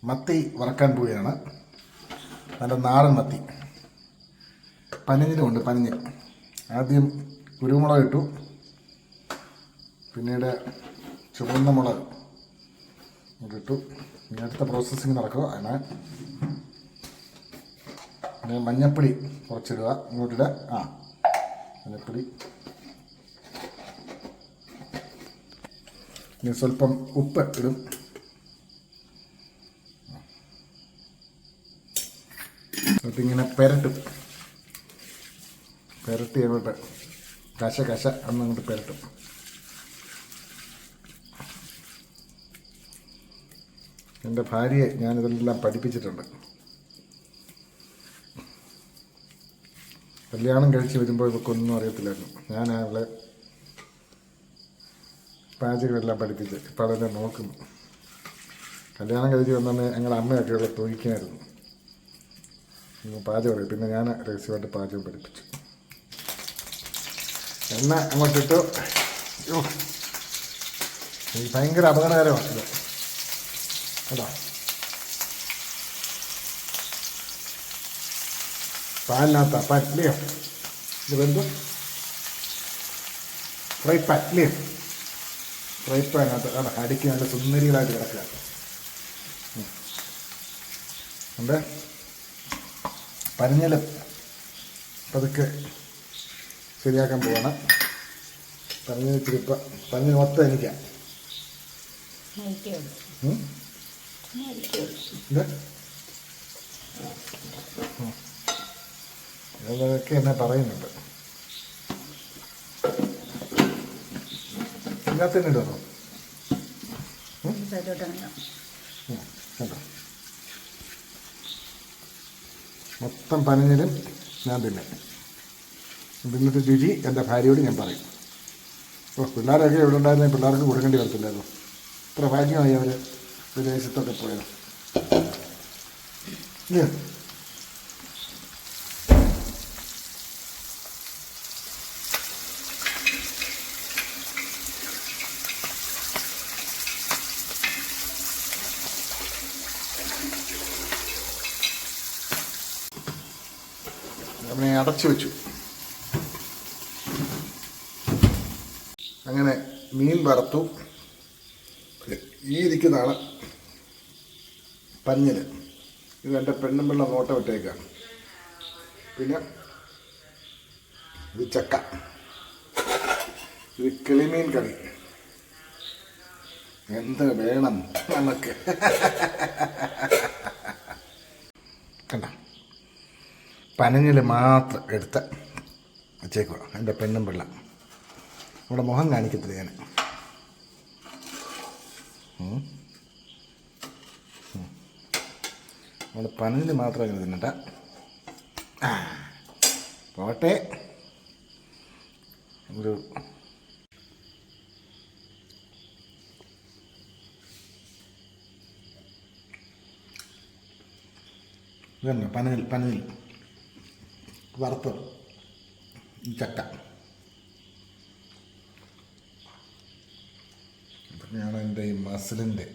മത്തി വറക്കാൻ പോവുകയാണ്. നല്ല നാടൻ മത്തി. പനിഞ്ഞിലുമുണ്ട് പനിഞ്ഞ്. ആദ്യം കുരുമുളക് ഇട്ടു. പിന്നീട് ചുവന്ന മുളക് ഇട്ടു. ഇനി അടുത്ത പ്രോസസ്സിങ് നടക്കുക. അതിന് പിന്നെ മഞ്ഞപ്പൊടി കുറച്ചിടുക. ഇങ്ങോട്ടിടുക ആ മഞ്ഞപ്പൊടി. ഇനി സ്വല്പം ഉപ്പ് ഇടും. എന്നിട്ടിങ്ങനെ പെരട്ടും. പെരട്ടി അങ്ങോട്ട്. കശ കശ അന്നങ്ങോട്ട് പെരട്ടും. എന്റെ ഭാര്യയെ ഞാനിതെല്ലാം പഠിപ്പിച്ചിട്ടുണ്ട്. കല്യാണം കഴിച്ച് വരുമ്പോൾ ഇവക്കൊന്നും അറിയത്തില്ലായിരുന്നു. ഞാൻ അവളെ പാചകമെല്ലാം പഠിപ്പിച്ച് ഇപ്പം അതെല്ലാം നോക്കുന്നു. കല്യാണം കഴിച്ച് വന്നാൽ ഞങ്ങളുടെ അമ്മയൊക്കെ ഇവിടെ തൊഴിക്കായിരുന്നു. പാചകം അറിയാം പിന്നെ ഞാൻ രഹസ്യമായിട്ട് പാചകം പഠിപ്പിച്ചു. എണ്ണ അങ്ങോട്ടിട്ടു. ഈ ഭയങ്കര അപകടകരമാണ് ഇത്. കേട്ടോ പാലിനകത്താ പറ്റ്ലിയോ ഇത് വെന്തു. ഫ്രൈ പറ്റ്ലിയോ ഫ്രൈ പാനകത്ത് കേട്ടോ അടിക്ക് നല്ല സുന്ദരികളായിട്ട് കിടക്കുക. ഉണ്ട് പരഞ്ഞലും പതുക്കെ ശരിയാക്കാൻ പോവാണ്. പറഞ്ഞു ഇത്തിരി പറഞ്ഞു മൊത്തം എനിക്കാ. അതൊക്കെ എന്നെ പറയുന്നുണ്ട്. ഇതിനകത്ത് തന്നെ ഇടുന്നു കണ്ടോ? മൊത്തം പനഞ്ഞിലും ഞാൻ തിന്നെ. തിന്നിട്ട് രുചി എന്റെ ഭാര്യയോട് ഞാൻ പറയും. ഓ പിള്ളേരൊക്കെ ഇവിടെ ഉണ്ടായിരുന്നെ പിള്ളേർക്ക് കൊടുക്കേണ്ടി വരത്തില്ലായിരുന്നു? ഇത്ര ഭാഗ്യമായി അവർ വിദേശത്തൊക്കെ പോയത്. ഇല്ലേ? അവനെ അടച്ചു വെച്ചു. അങ്ങനെ മീൻ വറുത്തു. ഈ ഇരിക്കുന്നതാണ് പഞ്ഞിന് ഇത് എന്റെ പെണ്ണും പിള്ള നോട്ട വിട്ടേക്കാണ് പിന്നെ ഇത് ചക്ക. ഇത് കിളിമീൻ കറി. എന്ത് വേണം നമുക്ക് കണ്ട പനഞ്ഞിൽ മാത്രം എടുത്ത് വെച്ചേക്കുക എന്റെ പെണ്ണും പിള്ള. നമ്മുടെ മുഖം കാണിക്കത്തില്ല ഞാൻ. നമ്മൾ പനഞ്ഞിൽ മാത്രം ഇങ്ങനെ തിന്നട്ട. പോട്ടെ. ഒരു ഇതന്നെ പനഞ്ഞിൽ പനഞ്ഞിൽ വറുത്ത് ചക്ക. ഇതൊക്കെയാണ് എന്റെ ഈ മസിലിന്റെ